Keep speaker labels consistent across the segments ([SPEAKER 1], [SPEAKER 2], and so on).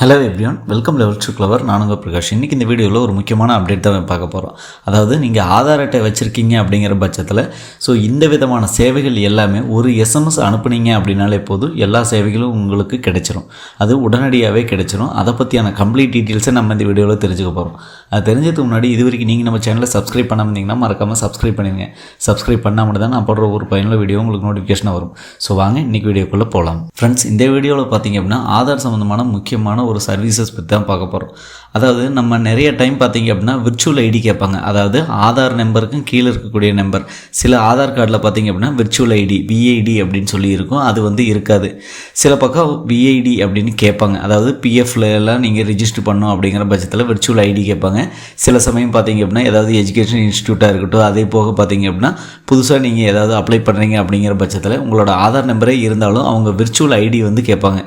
[SPEAKER 1] Hello everyone welcome level to clever நானுங்க பிரகாஷ். இன்றைக்கி இந்த வீடியோவில் ஒரு முக்கியமான அப்டேட் தான் பார்க்க போகிறோம் அதாவது நீங்கள் ஆதார் அட்டை வச்சுருக்கீங்க அப்படிங்கிற பட்சத்தில் ஸோ இந்த விதமான சேவைகள் எல்லாமே ஒரு எஸ்எம்எஸ் அனுப்புனீங்க அப்படின்னாலே போதும் எல்லா சேவைகளும் உங்களுக்கு கிடைச்சிரும். அது உடனடியாகவே கிடைச்சிரும். அதை பற்றியான கம்ப்ளீட் டீட்டெயில்ஸை நம்ம இந்த வீடியோவில் தெரிஞ்சுக்க போகிறோம் அது தெரிஞ்சதுக்கு முன்னாடி இது வரைக்கும் நீங்கள் நம்ம சேனலை சப்ஸ்கிரைப் பண்ணாமல் இருந்தீங்கன்னா மறக்காமல் சப்ஸ்கிரைப் பண்ணிடுங்க. சப்ஸ்கிரைப் பண்ணாமல் தான் நான் போடுற ஒரு பயனுள்ள வீடியோ உங்களுக்கு நோட்டிஃபிகேஷனாக வரும். ஸோ வாங்க இன்றைக்கி வீடியோக்குள்ளே போகலாம் ஃப்ரெண்ட்ஸ் இந்த வீடியோவில் பார்த்தீங்க அப்படின்னா ஆதார் சம்மந்தமான முக்கியமான ஒரு சர்வீசஸ் பற்றி தான் பார்க்க போகிறோம் அதாவது நம்ம நிறைய டைம் பார்த்தீங்க அப்படின்னா விர்ச்சுவல் ஐடி கேட்பாங்க. அதாவது ஆதார் நம்பருக்கும் கீழே இருக்கக்கூடிய நம்பர் சில ஆதார் கார்டில் பார்த்தீங்க அப்படின்னா விர்ச்சுவல் ஐடி விஐடி அப்படின்னு சொல்லி இருக்கும். அது வந்து இருக்காது. சில பக்கம் விஐடி அப்படின்னு கேட்பாங்க. அதாவது பிஎஃப்ல எல்லாம் நீங்கள் ரிஜிஸ்டர் பண்ணோம் அப்படிங்கிற பட்சத்தில் விர்ச்சுவல் ஐடி கேட்பாங்க. சில சமயம் பார்த்தீங்க அப்படின்னா ஏதாவது எஜுகேஷன் இன்ஸ்டியூட்டாக இருக்கட்டும் அதே போக பார்த்தீங்க அப்படின்னா புதுசாக நீங்கள் ஏதாவது அப்ளை பண்ணுறீங்க அப்படிங்கிற பட்சத்தில் உங்களோட ஆதார் நம்பரே இருந்தாலும் அவங்க விர்ச்சுவல் ஐடி வந்து கேட்பாங்க.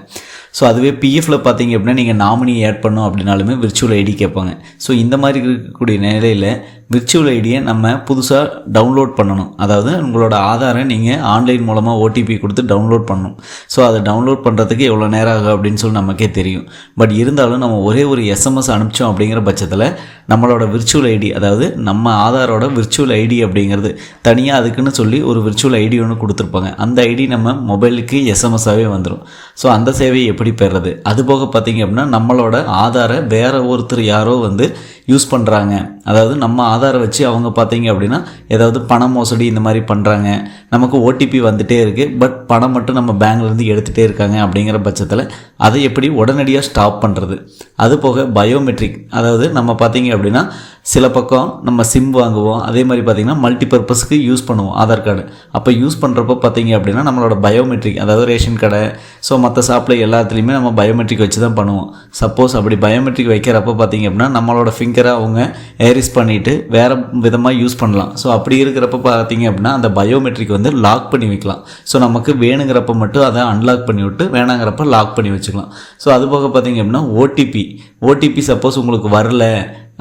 [SPEAKER 1] ஸோ அதுவே பிஎஃப்ல பார்த்தீங்க அப்படின்னா நீங்கள் நாமினி ஆட் பண்ணோம் அப்படின்னாலுமே விர்ச்சுவல் ஐடி கேட்பாங்க. ஸோ இந்த மாதிரி இருக்கக்கூடிய நிலையில் விர்ச்சுவல் ஐடியை நம்ம புதுசாக டவுன்லோட் பண்ணணும். அதாவது உங்களோட ஆதாரை நீங்கள் ஆன்லைன் மூலமாக ஓடிபி கொடுத்து டவுன்லோட் பண்ணணும். ஸோ அதை டவுன்லோட் பண்ணுறதுக்கு எவ்வளோ நேரம் ஆகும் அப்படின்னு சொல்லி நமக்கே தெரியும். பட் இருந்தாலும் நம்ம ஒரே ஒரு எஸ்எம்எஸ் அனுப்பிச்சோம் அப்படிங்கிற பட்சத்தில் நம்மளோட விர்ச்சுவல் ஐடி அதாவது நம்ம ஆதாரோட விர்ச்சுவல் ஐடி அப்படிங்கிறது தனியாக அதுக்குன்னு சொல்லி ஒரு விர்ச்சுவல் ஐடி ஒன்று கொடுத்துருப்பாங்க. அந்த ஐடி நம்ம மொபைலுக்கு எஸ்எம்எஸ்ஸாகவே வந்துடும் ஸோ அந்த சேவையை எப்படி பெறுறது? அது போக பார்த்தீங்க அப்படின்னா நம்மளோட ஆதாரை வேற ஒருத்தர் யாரோ வந்து யூஸ் பண்ணுறாங்க அதாவது நம்ம ஆதாரை வச்சு அவங்க பார்த்தீங்க அப்படின்னா ஏதாவது பண மோசடி இந்த மாதிரி பண்ணுறாங்க நமக்கு ஓடிபி வந்துகிட்டே இருக்குது பட் பணம் மட்டும் நம்ம பேங்க்லேருந்து எடுத்துகிட்டே இருக்காங்க அப்படிங்கிற பட்சத்தில் அதை எப்படி உடனடியாக ஸ்டாப் பண்ணுறது அது போக பயோமெட்ரிக். அதாவது நம்ம பார்த்தீங்க அப்படின்னா சில பக்கம் நம்ம சிம் வாங்குவோம். அதே மாதிரி பார்த்திங்கன்னா மல்டி பர்பஸ்க்கு யூஸ் பண்ணுவோம் ஆதார் கார்டு. அப்போ யூஸ் பண்ணுறப்போ பார்த்தீங்க அப்படின்னா நம்மளோட பயோமெட்ரிக் அதாவது ரேஷன் கடை. ஸோ மற்ற ஷாப்பில் எல்லாத்துலேயுமே நம்ம பயோமெட்ரிக் வச்சு தான் பண்ணுவோம். சப்போஸ் அப்படி பயோமெட்ரிக் வைக்கிறப்போ பார்த்தீங்க அப்படின்னா நம்மளோட ஃபிங்கர் அவங்க ஏரிஸ் பண்ணிவிட்டு வேறு விதமாக யூஸ் பண்ணலாம். ஸோ அப்படி இருக்கிறப்ப பார்த்தீங்க அப்படின்னா அந்த பயோமெட்ரிக் வந்து லாக் பண்ணி வைக்கலாம். ஸோ நமக்கு வேணுங்கிறப்ப மட்டும் அதை அன்லாக் பண்ணி விட்டு வேணாங்கிறப்ப லாக் பண்ணி வச்சுக்கலாம். ஸோ அது போக பார்த்தீங்க அப்படின்னா ஓடிபி ஓடிபி சப்போஸ் உங்களுக்கு வரல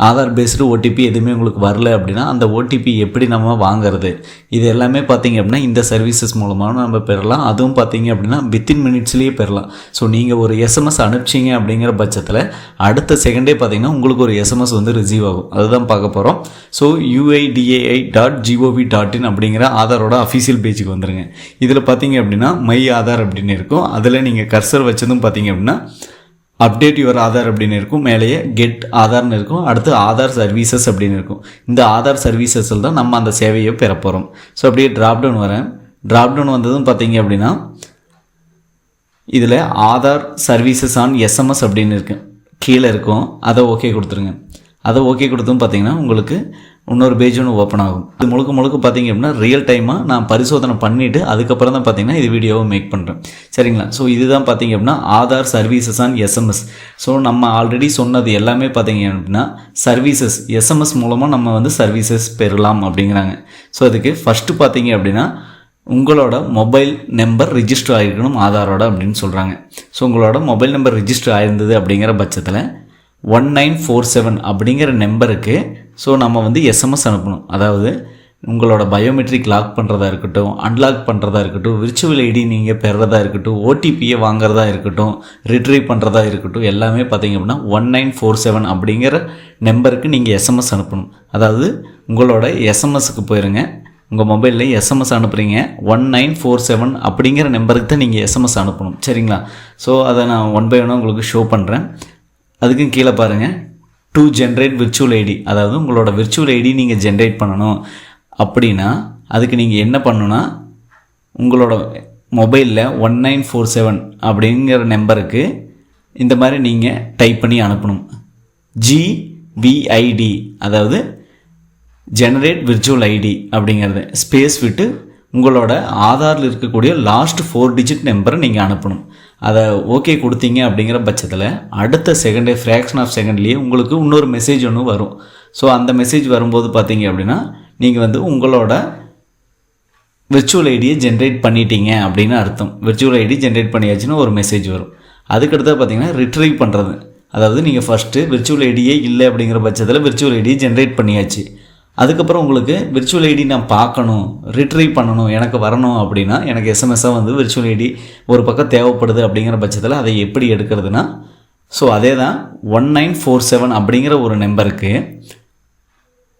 [SPEAKER 1] ஆதார் பேஸ்டு ஓடிபி எதுவுமே உங்களுக்கு வரல அப்படின்னா அந்த ஓடிபி எப்படி நம்ம வாங்குறது? இது எல்லாமே பார்த்தீங்க அப்படின்னா இந்த சர்வீசஸ் மூலமாக நம்ம பெறலாம். அதுவும் பார்த்தீங்க அப்படின்னா வித்தின் மினிட்ஸ்லேயே பெறலாம். ஸோ நீங்கள் ஒரு எஸ்எம்எஸ் அனுப்பிச்சிங்க அப்படிங்கிற பட்சத்தில் அடுத்த செகண்டே பார்த்திங்கன்னா உங்களுக்கு ஒரு எஸ்எம்எஸ் வந்து ரிசீவ் ஆகும். அதுதான் பார்க்க போகிறோம் so UIDAI dot gov dot in அப்படிங்கிற ஆதாரோட அஃபீஷியல் பேஜுக்கு வந்துருங்க. இதில் பார்த்தீங்க அப்படின்னா மை ஆதார் அப்படின்னு இருக்கும். அதில் நீங்கள் கர்சர் வச்சதும் பார்த்தீங்க அப்படின்னா அப்டேட் யுவர் ஆதார் அப்படின்னு இருக்கும். மேலேயே கெட் ஆதார்னு இருக்கும். அடுத்து ஆதார் சர்வீசஸ் அப்படின்னு இருக்கும். இந்த ஆதார் சர்வீசஸில் தான் நம்ம அந்த சேவையை பெற போகிறோம் ஸோ அப்படியே ட்ராப்டவுன் வரேன். ட்ராப்டவுன் வந்ததும் பார்த்தீங்க அப்படின்னா இதில் ஆதார் சர்வீசஸ் ஆன் எஸ்எம்எஸ் அப்படின்னு இருக்கு. கீழே இருக்கும். அதை ஓகே கொடுத்துருங்க. அதை ஓகே கொடுத்தும் பார்த்தீங்கன்னா உங்களுக்கு இன்னொரு பேஜ் ஒன்று ஓப்பன் ஆகும். இது முழுக்க முழுக்க பார்த்தீங்க அப்படின்னா ரியல் டைமாக நான் பரிசோதனை பண்ணிவிட்டு அதுக்கப்புறம் தான் பார்த்தீங்கன்னா இது வீடியோவை மேக் பண்ணுறேன் சரிங்களா? ஸோ இதுதான் பார்த்தீங்க அப்படின்னா Aadhaar services on SMS so நம்ம ஆல்ரெடி சொன்னது எல்லாமே பார்த்தீங்க அப்படின்னா சர்வீசஸ் எஸ்எம்எஸ் மூலமாக நம்ம வந்து சர்வீசஸ் பெறலாம் அப்படிங்கிறாங்க. ஸோ அதுக்கு ஃபஸ்ட்டு பார்த்தீங்க அப்படின்னா உங்களோட மொபைல் நம்பர் ரிஜிஸ்டர் ஆகிருக்கணும் ஆதாரோட அப்படின்னு சொல்கிறாங்க ஸோ உங்களோட மொபைல் நம்பர் ரிஜிஸ்டர் ஆயிருந்தது அப்படிங்கிற பட்சத்தில் ஒன் நைன் ஃபோர் செவன் அப்படிங்கிற நம்பருக்கு ஸோ நம்ம வந்து எஸ்எம்எஸ் அனுப்பணும். அதாவது உங்களோட பயோமெட்ரிக் லாக் பண்ணுறதா இருக்கட்டும் அன்லாக் பண்ணுறதா இருக்கட்டும் விர்ச்சுவல் ஐடி நீங்கள் பெறதா இருக்கட்டும் ஓடிபியை வாங்குறதா இருக்கட்டும் ரிட்ரீவ் பண்ணுறதா இருக்கட்டும் எல்லாமே பார்த்தீங்க அப்படின்னா ஒன் நைன் ஃபோர் செவன் அப்படிங்கிற நம்பருக்கு நீங்கள் எஸ்எம்எஸ் அனுப்பணும். அதாவது உங்களோட எஸ்எம்எஸ்க்கு போயிருங்க. உங்கள் மொபைலில் எஸ்எம்எஸ் அனுப்புகிறீங்க ஒன் நைன் ஃபோர் செவன் அப்படிங்கிற நம்பருக்கு தான் நீங்கள் எஸ்எம்எஸ் அனுப்பணும். சரிங்களா? ஸோ அதை நான் ஒன் பை ஒன்னாக உங்களுக்கு ஷோ பண்ணுறேன் அதுக்கும் கீழே பாருங்கள் டு ஜென்ரேட் விர்ச்சுவல் ஐடி அதாவது உங்களோட விர்ச்சுவல் ஐடி நீங்கள் ஜென்ரேட் பண்ணணும். அப்படின்னா அதுக்கு நீங்கள் என்ன பண்ணுன்னா உங்களோட மொபைலில் ஒன் நைன் ஃபோர் செவன் அப்படிங்கிற நம்பருக்கு இந்த மாதிரி நீங்கள் டைப் பண்ணி அனுப்பணும். ஜிவிஐடி அதாவது ஜெனரேட் விர்ச்சுவல் ஐடி அப்படிங்கிறது. ஸ்பேஸ் விட்டு உங்களோட ஆதாரில் இருக்கக்கூடிய லாஸ்ட் ஃபோர் டிஜிட் நம்பரை நீங்கள் அனுப்பணும். அதை ஓகே கொடுத்தீங்க அப்படிங்கிற பட்சத்தில் அடுத்த செகண்டே ஃப்ராக்ஷன் ஆஃப் செகண்ட்லேயே உங்களுக்கு இன்னொரு மெசேஜ் ஒன்று வரும். ஸோ அந்த மெசேஜ் வரும்போது பார்த்தீங்க அப்படின்னா நீங்கள் வந்து உங்களோட விர்ச்சுவல் ஐடியை ஜென்ரேட் பண்ணிட்டீங்க அப்படின்னு அர்த்தம். விர்ச்சுவல் ஐடி ஜென்ரேட் பண்ணியாச்சுன்னு ஒரு மெசேஜ் வரும். அதுக்கடுத்து பார்த்தீங்கன்னா ரிட்ரீவ் பண்ணுறது அதாவது நீங்கள் ஃபஸ்ட்டு விர்ச்சுவல் ஐடியே இல்லை அப்படிங்கிற பட்சத்தில் விர்ச்சுவல் ஐடியை ஜென்ரேட் பண்ணியாச்சு. அதுக்கப்புறம் உங்களுக்கு விர்ச்சுவல் ஐடி நான் பார்க்கணும் ரிட்ரைவ் பண்ணணும் எனக்கு வரணும் அப்படின்னா எனக்கு எஸ்எம்எஸ்ஸாக வந்து விர்ச்சுவல் ஐடி ஒரு பக்கம் தேவைப்படுது அப்படிங்கிற பட்சத்தில் அதை எப்படி எடுக்கிறதுனா ஸோ அதே தான் ஒன் நைன் ஃபோர் செவன் அப்படிங்கிற ஒரு நம்பருக்கு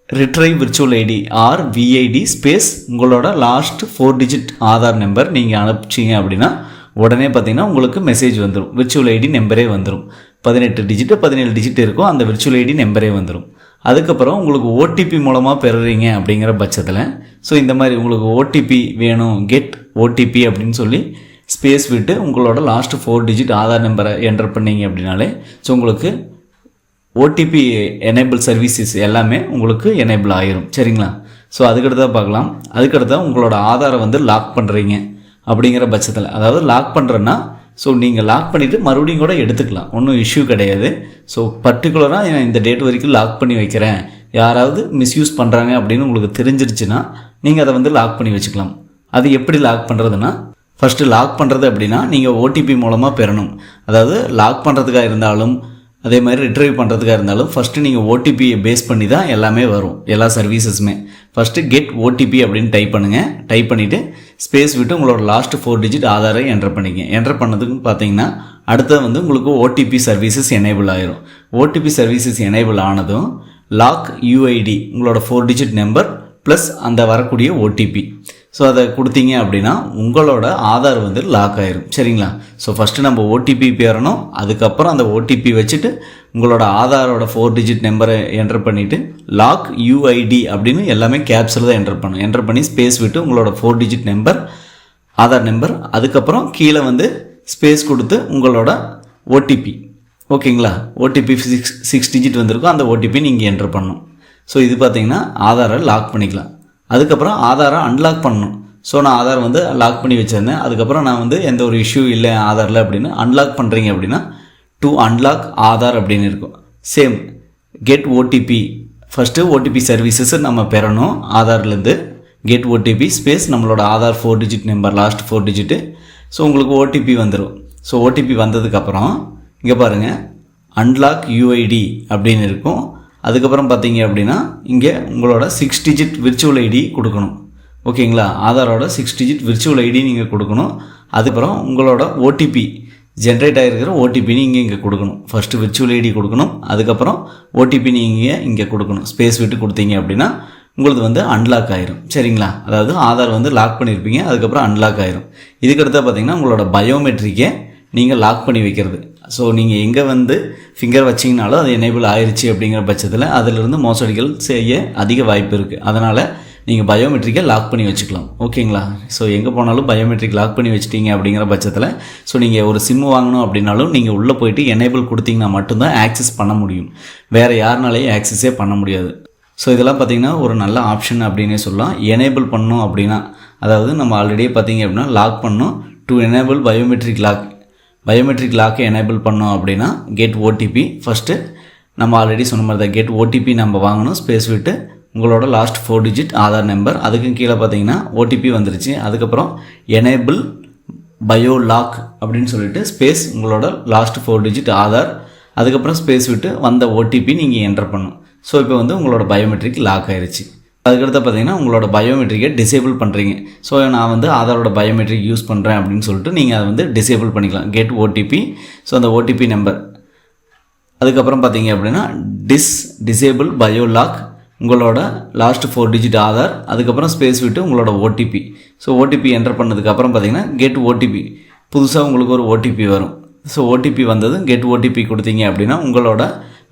[SPEAKER 1] retrieve virtual ID or VID space உங்களோட last four digit Aadhaar number நீங்கள் அனுப்பிச்சிங்க அப்படின்னா உடனே பார்த்தீங்கன்னா உங்களுக்கு மெசேஜ் வந்துடும் விர்ச்சுவல் ஐடி நம்பரே வந்துடும் பதினெட்டு டிஜிட்டு பதினேழு டிஜிட் இருக்கும். அந்த விர்ச்சுவல் ஐடி நம்பரே வந்துடும் அதுக்கப்புறம் உங்களுக்கு ஓடிபி மூலமாக பெறுறீங்க அப்படிங்கிற பட்சத்தில் ஸோ இந்த மாதிரி உங்களுக்கு ஓடிபி வேணும் கெட் ஓடிபி அப்படின்னு சொல்லி ஸ்பேஸ் விட்டு உங்களோட லாஸ்ட் ஃபோர் டிஜிட் ஆதார் நம்பரை என்டர் பண்ணீங்க அப்படின்னாலே ஸோ உங்களுக்கு ஓடிபி எனேபிள் சர்வீசஸ் எல்லாமே உங்களுக்கு எனேபிள் ஆயிரும். சரிங்களா? ஸோ அதுக்கடுத்தா பார்க்கலாம். அதுக்கடுத்தா உங்களோட ஆதாரை வந்து லாக் பண்ணுறீங்க அப்படிங்கிற பட்சத்தில். அதாவது லாக் பண்ணுறேன்னா ஸோ நீங்கள் லாக் பண்ணிவிட்டு மறுபடியும் கூட எடுத்துக்கலாம். ஒன்றும் இஷ்யூ கிடையாது. ஸோ பர்டிகுலராக நான் இந்த டேட் வரைக்கும் லாக் பண்ணி வைக்கிறேன். யாராவது மிஸ்யூஸ் பண்ணுறாங்க அப்படின்னு உங்களுக்கு தெரிஞ்சிருச்சுன்னா நீங்கள் அதை வந்து லாக் பண்ணி வச்சுக்கலாம். அது எப்படி லாக் பண்ணுறதுன்னா ஃபஸ்ட்டு லாக் பண்ணுறது அப்படின்னா நீங்கள் ஓடிபி மூலமாக பெறணும். அதாவது லாக் பண்ணுறதுக்காக இருந்தாலும் அதே மாதிரி ரிட்ரைவ் பண்ணுறதுக்காக இருந்தாலும் ஃபஸ்ட்டு நீங்கள் ஓடிபியை பேஸ் பண்ணி தான் எல்லாமே வரும். எல்லா சர்வீசஸுமே ஃபஸ்ட்டு கெட் ஓடிபி அப்படின்னு டைப் பண்ணுங்கள் டைப் பண்ணிவிட்டு ஸ்பேஸ் விட்டு உங்களோட லாஸ்ட் ஃபோர் டிஜிட் ஆதாரை என்டர் பண்ணிங்க. என்டர் பண்ணதுக்கு பார்த்தீங்கன்னா அடுத்தது வந்து உங்களுக்கு ஓடிபி சர்வீசஸ் எனேபிள் ஆயிரும். ஓடிபி சர்வீசஸ் எனேபிள் ஆனதும் லாக் யூஐடி உங்களோட ஃபோர் டிஜிட் நம்பர் ப்ளஸ் அந்த வரக்கூடிய ஓடிபி ஸோ அதை கொடுத்தீங்க அப்படின்னா உங்களோட ஆதார் வந்து லாக் ஆயிரும். சரிங்களா? ஸோ ஃபஸ்ட்டு நம்ம ஓடிபி பெறணும். அதுக்கப்புறம் அந்த ஓடிபி வச்சுட்டு உங்களோட ஆதாரோட ஃபோர் டிஜிட் நம்பரை என்டர் பண்ணிவிட்டு லாக் யூஐடி அப்படின்னு எல்லாமே கேப்ஸில் தான் என்டர் பண்ணணும். என்டர் பண்ணி ஸ்பேஸ் விட்டு உங்களோட four digit number Aadhaar number அதுக்கப்புறம் கீழே வந்து ஸ்பேஸ் கொடுத்து உங்களோட ஓடிபி ஓகேங்களா? ஓடிபி சிக்ஸ் சிக்ஸ் டிஜிட் வந்திருக்கும் அந்த ஓடிபி நீங்கள் என்டர் பண்ணணும். ஸோ இது பார்த்தீங்கன்னா ஆதாரை லாக் பண்ணிக்கலாம். அதுக்கப்புறம் ஆதாரை அன்லாக் பண்ணணும். ஸோ நான் ஆதார் வந்து லாக் பண்ணி வச்சுருந்தேன். அதுக்கப்புறம் நான் வந்து எந்த ஒரு இஷ்யூ இல்லை ஆதாரில் அப்படின்னு அன்லாக் பண்ணுறீங்க அப்படின்னா டு அன்லாக் ஆதார் அப்படின்னு இருக்கும். Same get OTP first OTP services நம்ம பெறணும். ஆதார்லேருந்து கெட் ஓடிபி ஸ்பேஸ் நம்மளோட Aadhaar four digit number last four digit so உங்களுக்கு ஓடிபி வந்துடும் ஸோ ஓடிபி வந்ததுக்கப்புறம் இங்கே பாருங்கள் அன்லாக் யூஐடி அப்படின்னு இருக்கும். அதுக்கப்புறம் பார்த்தீங்க அப்படின்னா இங்கே உங்களோட சிக்ஸ் டிஜிட் விர்ச்சுவல் ஐடி கொடுக்கணும். ஓகேங்களா? ஆதாரோட சிக்ஸ் டிஜிட் விர்ச்சுவல் ஐடி நீங்கள் கொடுக்கணும். அதுக்கப்புறம் உங்களோட ஓடிபி ஜென்ரேட் ஆகிருக்கிற ஓடிபி நீங்கள் இங்கே கொடுக்கணும். ஃபஸ்ட்டு விர்ச்சுவல் ஐடி கொடுக்கணும். அதுக்கப்புறம் ஓடிபி நீங்கள் இங்கே கொடுக்கணும். ஸ்பேஸ் விட்டு கொடுத்தீங்க அப்படின்னா உங்களது வந்து அன்லாக் ஆயிரும். சரிங்களா? அதாவது ஆதார் வந்து லாக் பண்ணியிருப்பீங்க அதுக்கப்புறம் அன்லாக் ஆயிரும். இதுக்கடுத்து பார்த்தீங்கன்னா உங்களோட பயோமெட்ரிக்கை நீங்கள் லாக் பண்ணி வைக்கிறது. ஸோ நீங்கள் எங்கே வந்து ஃபிங்கர் வச்சிங்கனாலும் அது எனேபிள் ஆயிடுச்சு அப்படிங்கிற பட்சத்தில் அதிலிருந்து மோசடிகள் செய்ய அதிக வாய்ப்பு இருக்குது அதனால் நீங்கள் பயோமெட்ரிக்கை லாக் பண்ணி வச்சுக்கலாம். ஓகேங்களா? ஸோ எங்கே போனாலும் பயோமெட்ரிக் லாக் பண்ணி வச்சிட்டீங்க அப்படிங்கிற பட்சத்தில் ஸோ நீங்கள் ஒரு சிம்மு வாங்கணும் அப்படின்னாலும் நீங்கள் உள்ளே போயிட்டு எனேபிள் கொடுத்தீங்கன்னா மட்டும்தான் ஆக்சஸ் பண்ண முடியும். வேறு யாருனாலையும் ஆக்சஸே பண்ண முடியாது. ஸோ இதெல்லாம் பார்த்திங்கன்னா ஒரு நல்ல ஆப்ஷன் அப்படின்னே சொல்லலாம். எனேபிள் பண்ணோம் அப்படின்னா அதாவது நம்ம ஆல்ரெடியே பார்த்தீங்க அப்படின்னா லாக் பண்ணோம். To enable biometric lock biometric லாக்கை எனேபிள் பண்ணோம் அப்படின்னா கெட் ஓடிபி ஃபஸ்ட்டு நம்ம ஆல்ரெடி சொன்ன மாதிரி தான் கெட் ஓடிபி நம்ம வாங்கணும் ஸ்பேஸ் விட்டு உங்களோட last four digit Aadhaar number அதுக்கும் கீழே பார்த்தீங்கன்னா ஓடிபி வந்துருச்சு. அதுக்கப்புறம் எனேபிள் பயோ லாக் அப்படின்னு சொல்லிட்டு ஸ்பேஸ் உங்களோட லாஸ்ட் ஃபோர் டிஜிட் ஆதார் அதுக்கப்புறம் ஸ்பேஸ் விட்டு வந்த ஓடிபி நீங்கள் என்டர் பண்ணும் ஸோ இப்போ வந்து உங்களோட பயோமெட்ரிக் லாக் ஆயிடுச்சு அதுக்கடுத்து பார்த்தீங்கன்னா உங்களோட பயோமெட்ரிக்கை டிசேபிள் பண்ணுறீங்க ஸோ நான் வந்து ஆதாரோட பயோமெட்ரிக் யூஸ் பண்ணுறேன் அப்படின்னு சொல்லிட்டு நீங்கள் அதை வந்து டிசேபிள் பண்ணிக்கலாம். கெட் ஓடிபி ஸோ அந்த ஓடிபி நம்பர் அதுக்கப்புறம் பார்த்தீங்க அப்படின்னா டிஸ் டிசேபிள் பயோ லாக் உங்களோட லாஸ்ட் ஃபோர் டிஜிட் ஆதார் அதுக்கப்புறம் ஸ்பேஸ் விட்டு உங்களோட ஓடிபி ஸோ ஓடிபி என்டர் பண்ணதுக்கப்புறம் பார்த்தீங்கன்னா கெட் ஓடிபி புதுசாக உங்களுக்கு ஒரு ஓடிபி வரும். ஸோ ஓடிபி வந்ததும் கெட் ஓடிபி கொடுத்தீங்க அப்படின்னா உங்களோட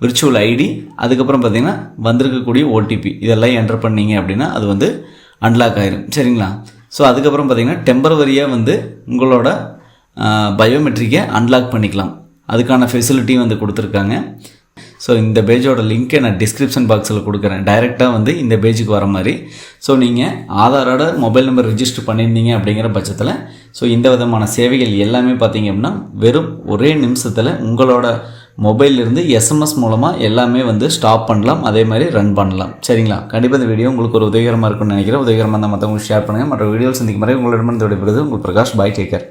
[SPEAKER 1] விர்ச்சுவல் ஐடி அதுக்கப்புறம் பார்த்தீங்கன்னா வந்திருக்கக்கூடிய ஓடிபி இதெல்லாம் என்டர் பண்ணீங்க அப்படின்னா அது வந்து அன்லாக் ஆயிரும். சரிங்களா? ஸோ அதுக்கப்புறம் பார்த்தீங்கன்னா டெம்பரவரியாக வந்து உங்களோட பயோமெட்ரிக்கை அன்லாக் பண்ணிக்கலாம். அதுக்கான ஃபெசிலிட்டியும் வந்து கொடுத்துருக்காங்க. ஸோ இந்த பேஜோட லிங்க்கை நான் டிஸ்கிரிப்ஷன் பாக்ஸில் கொடுக்குறேன். டைரெக்டாக வந்து இந்த பேஜுக்கு வர மாதிரி. ஸோ நீங்கள் ஆதாரோட மொபைல் நம்பர் ரிஜிஸ்டர் பண்ணியிருந்தீங்க அப்படிங்கிற பட்சத்தில் ஸோ இந்த விதமான சேவைகள் எல்லாமே பார்த்தீங்க அப்படின்னா வெறும் ஒரே நிமிஷத்தில் உங்களோட மொபைல்லேருந்து எஸ்எம்எஸ் மூலமாக எல்லாமே வந்து ஸ்டாப் பண்ணலாம் அதே மாதிரி ரன் பண்ணலாம். சரிங்களா? கண்டிப்பாக இந்த வீடியோ உங்களுக்கு ஒரு உதவிகரமாக இருக்கும்னு நினைக்கிறேன். உதவிகரமாக இருந்தால் மற்றவங்களுக்கு ஷேர் பண்ணுங்கள் மற்ற வீடியோ சந்திக்கும் மாதிரி உங்களிடமிருந்து விடைபெறுது உங்கள் பிரகாஷ். பாய் டேக்கர்